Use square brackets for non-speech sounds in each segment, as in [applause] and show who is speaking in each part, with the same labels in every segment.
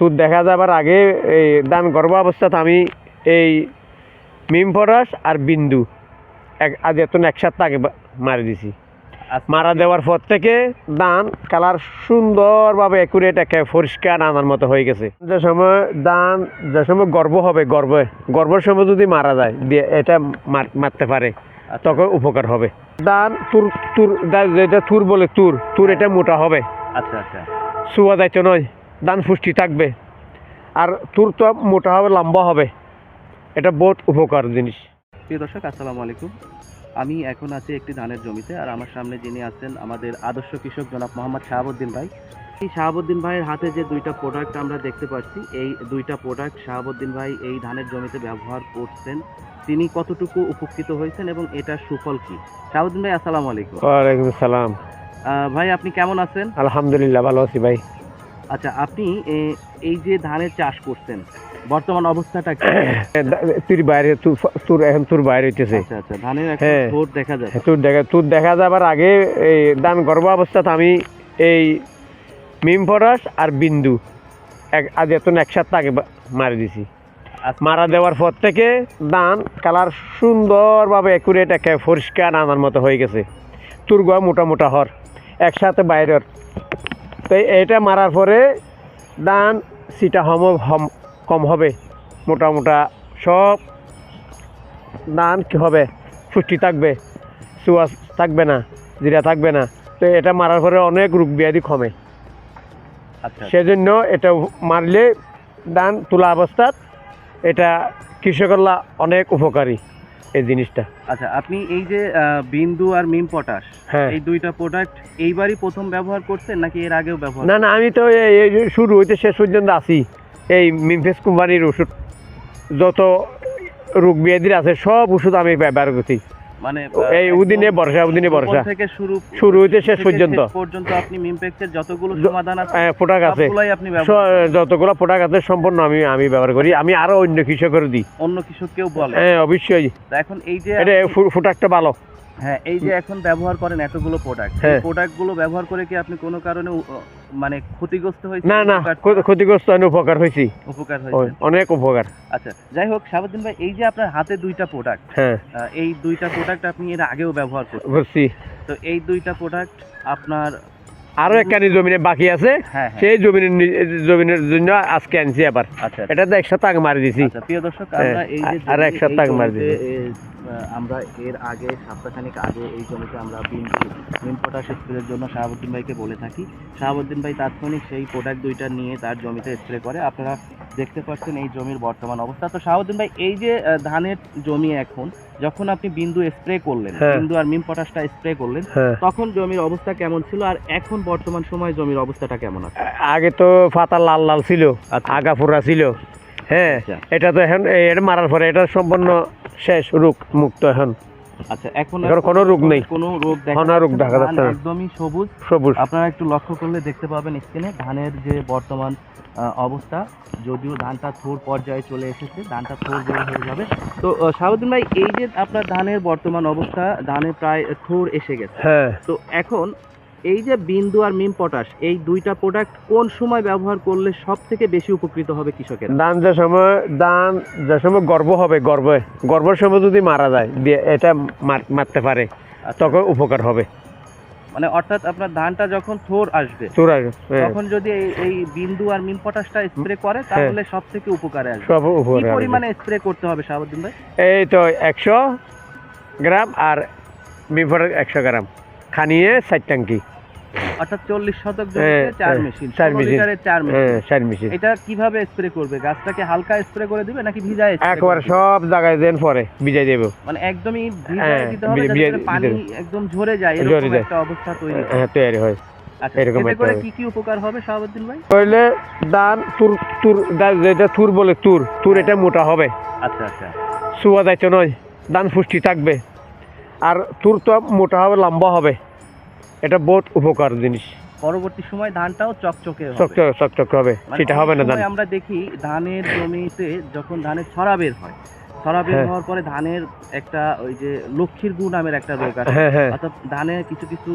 Speaker 1: তুর দেখা যাবার আগে এই দান গর্ভ অবস্থাতে আমি এই মিম পটাশ আর বিন্দু এক আজ এত একসাথে আগে বা- মারি দিছি। মারা দেওয়ার পর থেকে দান কালার সুন্দরভাবে একুরেট একে পরিষ্কার আনার মতো হয়ে গেছে। যে সময় দান যে সময় গর্ব হবে গর্বে গর্বের সময় যদি মারা যায় দিয়ে এটা মার- মারতে পারে তখন উপকার হবে। দান তুর তুর যেটা তুর বলে তুর তুর এটা মোটা হবে।
Speaker 2: আচ্ছা আচ্ছা।
Speaker 1: শুয়া দায়িত্ব নয়। ধান পুষ্টি থাকবে। আর তুর তো মোটা হবে লম্বা হবে। এটা বহুত উপকার জিনিস।
Speaker 2: প্রিয় দর্শক আসসালামু আলাইকুম। আমি এখন আছি একটি ধানের জমিতে আর আমার সামনে যিনি আছেন আমাদের আদর্শ কৃষক জনাব মোহাম্মদ শাহাবুদ্দিন ভাই। এই শাহাবুদ্দিন ভাইয়ের হাতে যে দুইটা প্রোডাক্ট আমরা দেখতে পাচ্ছি এই দুইটা প্রোডাক্ট শাহাবুদ্দিন ভাই এই ধানের জমিতে ব্যবহার করছেন তিনি কতটুকু উপকৃত হয়েছেন এবং এটার সুফল কি? শাহাবুদ্দিন ভাই আসসালামু আলাইকুম।
Speaker 1: ওয়ালাইকুম সালাম
Speaker 2: আহ, ভাই আপনি কেমন আছেন?
Speaker 1: আলহামদুলিল্লাহ ভালো আছি ভাই।
Speaker 2: আচ্ছা আপনি এই যে ধানের চাষ করছেন বর্তমান অবস্থাটা কি? [coughs]
Speaker 1: তুর বাইরে তুর তুর এখন তুর বাইরে হইতেছে।
Speaker 2: আচ্ছা আচ্ছা ধানের একটা
Speaker 1: হ্যাঁ।
Speaker 2: দেখা যায়।
Speaker 1: তুর দেখা তুর দেখা যাবার আগে এই ধান গর্ভ অবস্থাতে আমি এই মিম পটাশ আর বিন্দু এক আজ এত একসাথে আগে মারি দিছি।
Speaker 2: আচ্ছা,
Speaker 1: মারা দেওয়ার পর থেকে ধান কালার সুন্দরভাবে একুরেট একে পরিষ্কার আনার মতো হয়ে গেছে। তুর গোয়া মোটা মোটা হর একসাথে বাইরের তো এটা মারার পরে ধান সিটা হম কম হবে। মোটা মোটা সব ধান কি হবে? পুষ্টি থাকবে। সুয়াস থাকবে না জিরা থাকবে না। তো এটা মারার পরে অনেক রোগ ব্যাধি কমে।
Speaker 2: আচ্ছা।
Speaker 1: সেজন্য এটা মারলে ধান তোলা অবস্থাত এটা কৃষকরা অনেক উপকারী। এই জিনিসটা।
Speaker 2: আচ্ছা আপনি এই যে বিন্দু আর মিম পটাশ
Speaker 1: হ্যাঁ।
Speaker 2: এই দুইটা প্রোডাক্ট এইবারই প্রথম ব্যবহার করছেন নাকি এর আগেও ব্যবহার
Speaker 1: না না আমি তো এই শুরু হইতে শেষ পর্যন্ত আছি। এই মিমফেস কোম্পানির ওষুধ যত রোগ ব্যাধির আছে সব ওষুধ আমি ব্যবহার করছি।
Speaker 2: মানে
Speaker 1: এই উদিনে বর্ষা উদিনে বর্ষা।
Speaker 2: থেকে শুরু
Speaker 1: শুরু হইতে শেষ পর্যন্ত।
Speaker 2: পর্যন্ত আপনি মিমপেক্সের যতগুলো সমাধান আছে
Speaker 1: আছে।
Speaker 2: ব্যবহার
Speaker 1: স-
Speaker 2: করেন।
Speaker 1: যতগুলো প্রোডাক্ট আছে সম্পূর্ণ আমি আমি ব্যবহার করি। আমি আরও অন্য কৃষকের দিই।
Speaker 2: অন্য কৃষককেও বলে।
Speaker 1: হ্যাঁ অবশ্যই।
Speaker 2: এখন এই যে
Speaker 1: এটা ফোটাকটা ভালো।
Speaker 2: হ্যাঁ এই যে এখন ব্যবহার করেন এতগুলো প্রোডাক্ট এই প্রোডাক্টগুলো ব্যবহার করে কি আপনি কোনো কারণে মানে ক্ষতিগ্রস্ত হয়েছে
Speaker 1: না না ক্ষতিগ্রস্ত আমি উপকার হয়েছি।
Speaker 2: উপকার হয়েছে
Speaker 1: অনেক উপকার।
Speaker 2: আচ্ছা যাই হোক শাহাবুদ্দিন ভাই এই যে আপনার হাতে দুইটা প্রোডাক্ট
Speaker 1: হ্যাঁ।
Speaker 2: এই দুইটা প্রোডাক্ট আপনি এর আগেও ব্যবহার করছেন।
Speaker 1: বুঝছি
Speaker 2: তো এই দুইটা প্রোডাক্ট আপনার
Speaker 1: আরও একখানি জমিনে বাকি আছে
Speaker 2: হ্যাঁ হ্যাঁ।
Speaker 1: সেই জমিনের জমিনের জন্য আজকে আনছি আবার।
Speaker 2: আচ্ছা
Speaker 1: এটা তো একসাথে আগে মারি দিছি।
Speaker 2: আচ্ছা প্রিয় দর্শক
Speaker 1: আর এক সপ্তাহ
Speaker 2: দিছি।
Speaker 1: মার
Speaker 2: আহ, আমরা এর আগে সপ্তাহখানিক আগে এই জমিতে আমরা বিন বিন পটাশ স্প্রের জন্য শাহাবুদ্দিন ভাইকে বলে থাকি। শাহাবুদ্দিন ভাই তাৎক্ষণিক সেই প্রোডাক্ট দুইটা নিয়ে তার জমিতে স্প্রে করে। আপনারা দেখতে পাচ্ছেন এই জমির বর্তমান অবস্থা তো শাহাবুদ্দিন ভাই এই যে ধানের জমি এখন যখন আপনি বিন্দু স্প্রে করলেন
Speaker 1: হ্যাঁ।
Speaker 2: বিন্দু আর মিম পটাশটা স্প্রে করলেন
Speaker 1: হ্যাঁ
Speaker 2: তখন জমির অবস্থা কেমন ছিল আর এখন বর্তমান সময় জমির অবস্থাটা কেমন আছে
Speaker 1: আগে তো পাতা লাল লাল ছিল
Speaker 2: আচ্ছা।
Speaker 1: আগা ফুরা ছিল হ্যাঁ
Speaker 2: আচ্ছা।
Speaker 1: এটা তো এখন এটা মারার পরে এটা সম্পূর্ণ শেষ রোগ মুক্ত এখন
Speaker 2: আচ্ছা এখন
Speaker 1: কোনো রোগ নেই।
Speaker 2: কোনো রোগ দেখা
Speaker 1: রোগ দেখা যাচ্ছে না।
Speaker 2: একদমই সবুজ।
Speaker 1: সবুজ।
Speaker 2: আপনারা একটু লক্ষ্য করলে দেখতে পাবেন স্ক্রিনে ধানের যে বর্তমান অবস্থা যদিও ধানটা থোর পর্যায়ে চলে এসেছে ধানটা থোর বের হয়ে যাবে। তো শাহাবুদ্দিন ভাই এই যে আপনার ধানের বর্তমান অবস্থা ধানে প্রায় থোর এসে গেছে।
Speaker 1: হ্যাঁ।
Speaker 2: তো এখন এই যে বিন্দু আর মিম পটাশ এই দুইটা প্রোডাক্ট কোন সময় ব্যবহার করলে সব থেকে বেশি উপকৃত হবে কৃষকের?
Speaker 1: ধান যে সময় ধান যে সময় গর্ব হবে গর্বে গর্বের সময় যদি মারা যায় এটা মারতে পারে তখন উপকার হবে।
Speaker 2: মানে অর্থাৎ আপনার ধানটা যখন থোর আসবে
Speaker 1: চূড়া হ্যাঁ,
Speaker 2: তখন যদি এই- বিন্দু আর মিম পটাশটা স্প্রে করে তাহলে সব থেকে উপকারে আসবে।
Speaker 1: সব
Speaker 2: কি
Speaker 1: উপকার
Speaker 2: পরিমাণে স্প্রে করতে হবে শাহাবুদ্দিন ভাই?
Speaker 1: এই তো একশো গ্রাম আর বিফর একশো গ্রাম। খানিয়ে ষাট ট্যাঙ্কি
Speaker 2: অর্থাৎ চল্লিশ শতক জমিতে চার মেশিন।
Speaker 1: চার মেশিন।
Speaker 2: লিটারের চার মেশিন। এটা কীভাবে স্প্রে করবে? গাছটাকে হালকা স্প্রে করে দিবে নাকি ভিজায়
Speaker 1: একবার সব জায়গায় দেন পরে দেব।
Speaker 2: মানে একদমই ভিজায় দিতে হবে যাতে পানি একদম ঝরে যায় এরকম। একটা অবস্থা তৈরি হ্যাঁ।
Speaker 1: তৈরি হয়।
Speaker 2: আচ্ছা
Speaker 1: এরকম
Speaker 2: করে কি কি উপকার হবে শাহাবুদ্দিন ভাই?
Speaker 1: তাহলে ধান তুর তুর যেটা তুর বলে তুর তুর এটা মোটা হবে।
Speaker 2: আচ্ছা আচ্ছা।
Speaker 1: শুয়া দায়িত্ব নয় ধান পুষ্টি থাকবে। আর তুর তো মোটা হবে লম্বা হবে। এটা বহুত উপকার জিনিস।
Speaker 2: পরবর্তী সময় ধানটাও চকচকে
Speaker 1: চকচকে চকচক হবে।
Speaker 2: মানে
Speaker 1: সেটা হবে না ধান।
Speaker 2: আমরা দেখি ধানের জমিতে যখন ধানের ছড়া বের হয় বের
Speaker 1: হ্যাঁ।
Speaker 2: হওয়ার পরে ধানের একটা ওই যে লক্ষ্মীর গু নামের একটা রোগ আছে।
Speaker 1: হ্যাঁ হ্যাঁ।
Speaker 2: অর্থাৎ ধানে কিছু কিছু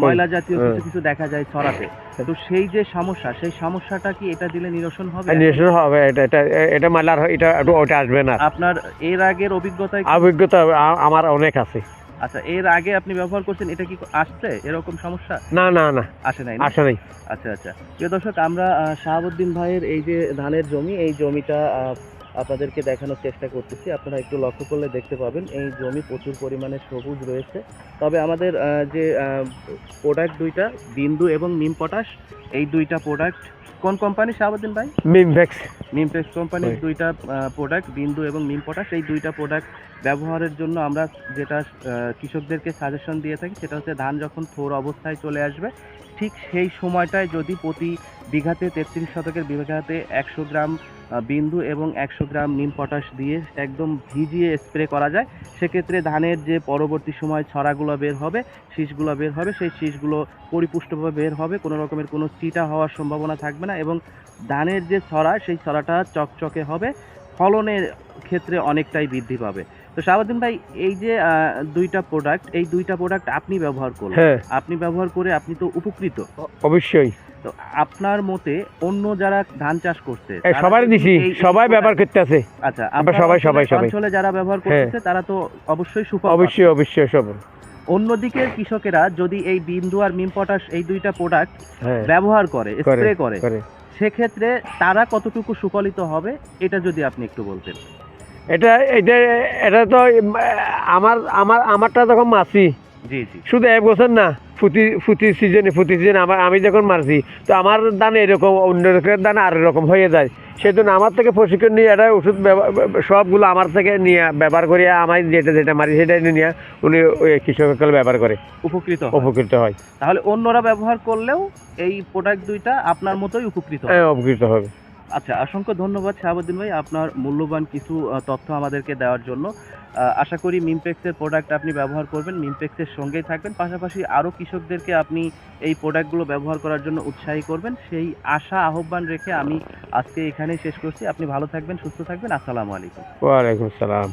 Speaker 2: ময়লা, জাতীয়। কিছু কিছু দেখা যায় ছড়াতে তো সেই যে সমস্যা সেই সমস্যাটা কি এটা দিলে নিরসন হবে?
Speaker 1: নিরসন হবে। এটা এটা এটা মালার এটা ওটা আসবে না।
Speaker 2: আপনার এর আগের অভিজ্ঞতায়
Speaker 1: অভিজ্ঞতা আমার অনেক আছে।
Speaker 2: আচ্ছা এর আগে আপনি ব্যবহার করছেন এটা কি আসছে? এরকম সমস্যা?
Speaker 1: না না না।
Speaker 2: আসে নাই
Speaker 1: আসে নাই।
Speaker 2: আচ্ছা আচ্ছা। প্রিয় দর্শক আমরা শাহাবুদ্দিন ভাইয়ের এই যে ধানের জমি এই জমিটা আপনাদেরকে দেখানোর চেষ্টা করতেছি। আপনারা একটু লক্ষ্য করলে দেখতে পাবেন এই জমি প্রচুর পরিমাণে সবুজ রয়েছে। তবে আমাদের যে প্রোডাক্ট দুইটা বিন্দু এবং মিম পটাশ এই দুইটা প্রোডাক্ট কোন কোম্পানি শাহাবুদ্দিন ভাই?
Speaker 1: মিমভেক্স
Speaker 2: নিমটেক্স কোম্পানির দুইটা প্রোডাক্ট বিন্দু এবং মিম পটাশ। এই দুইটা প্রোডাক্ট ব্যবহারের জন্য আমরা যেটা কৃষকদেরকে সাজেশন দিয়ে থাকি সেটা হচ্ছে ধান যখন থোর অবস্থায় চলে আসবে ঠিক সেই সময়টায় যদি প্রতি বিঘাতে তেত্রিশ শতকের বিঘাতে একশো গ্রাম বিন্দু এবং একশো গ্রাম নিম পটাশ দিয়ে একদম ভিজিয়ে স্প্রে করা যায়। সেক্ষেত্রে ধানের যে পরবর্তী সময় ছড়াগুলো বের হবে শীষগুলো বের হবে সেই শীষগুলো পরিপুষ্টভাবে বের হবে। কোনো রকমের কোনো চিটা হওয়ার সম্ভাবনা থাকবে না এবং ধানের যে ছড়া সেই ছড়াটা চকচকে হবে। ফলনের ক্ষেত্রে অনেকটাই বৃদ্ধি পাবে। তো শাহাবুদ্দিন ভাই এই যে দুইটা প্রোডাক্ট এই দুইটা প্রোডাক্ট আপনি ব্যবহার করলেন।
Speaker 1: হ্যাঁ।
Speaker 2: আপনি ব্যবহার করে আপনি তো উপকৃত।
Speaker 1: অবশ্যই।
Speaker 2: তো আপনার মতে অন্য যারা ধান চাষ করছে
Speaker 1: সবাই দিছি সবাই ব্যবহার করতে আছে
Speaker 2: আচ্ছা
Speaker 1: আমরা সবাই, সবাই, সবাই।
Speaker 2: অঞ্চলে যারা ব্যবহার করতেছে তারা তো অবশ্যই সুফল
Speaker 1: অবশ্যই অবশ্যই সব।
Speaker 2: অন্যদিকের কৃষকেরা যদি এই বিন্দু আর মিম পটাশ এই দুইটা প্রোডাক্ট
Speaker 1: হ্যাঁ।
Speaker 2: ব্যবহার করে স্প্রে করে সেক্ষেত্রে তারা কতটুকু সুফলিত হবে এটা যদি আপনি একটু বলতেন।
Speaker 1: এটা এটা এটা তো আমার আমার আমারটা যখন মারছি
Speaker 2: জি জি।
Speaker 1: শুধু এক বছর না ফুটি ফুটি সিজনে ফুটি সিজন আমার আমি যখন মারছি তো আমার দান এরকম অন্য রকমের দান আর রকম হয়ে যায়। সেজন্য আমার থেকে প্রশিক্ষণ নিয়ে এটা ওষুধ সবগুলো আমার থেকে নিয়ে ব্যবহার করিয়া আমার যেটা যেটা মারি সেটা নিয়ে উনি ওই কৃষকসকল ব্যবহার করে।
Speaker 2: উপকৃত।
Speaker 1: উপকৃত হয়।
Speaker 2: তাহলে অন্যরা ব্যবহার করলেও এই প্রোডাক্ট দুইটা আপনার মতোই উপকৃত
Speaker 1: হ্যাঁ উপকৃত হবে।
Speaker 2: আচ্ছা অসংখ্য ধন্যবাদ শাহাবুদ্দিন ভাই আপনার মূল্যবান কিছু তথ্য আমাদেরকে দেওয়ার জন্য। আশা করি মিমপেক্সের প্রোডাক্ট আপনি ব্যবহার করবেন মিমপেক্সের সঙ্গেই থাকবেন। পাশাপাশি আরও কৃষকদেরকে আপনি এই প্রোডাক্টগুলো ব্যবহার করার জন্য উৎসাহী করবেন। সেই আশা, আহ্বান রেখে আমি আজকে এখানেই শেষ করছি। আপনি ভালো থাকবেন, সুস্থ থাকবেন। আসসালামু আলাইকুম।
Speaker 1: ওয়ালাইকুম সালাম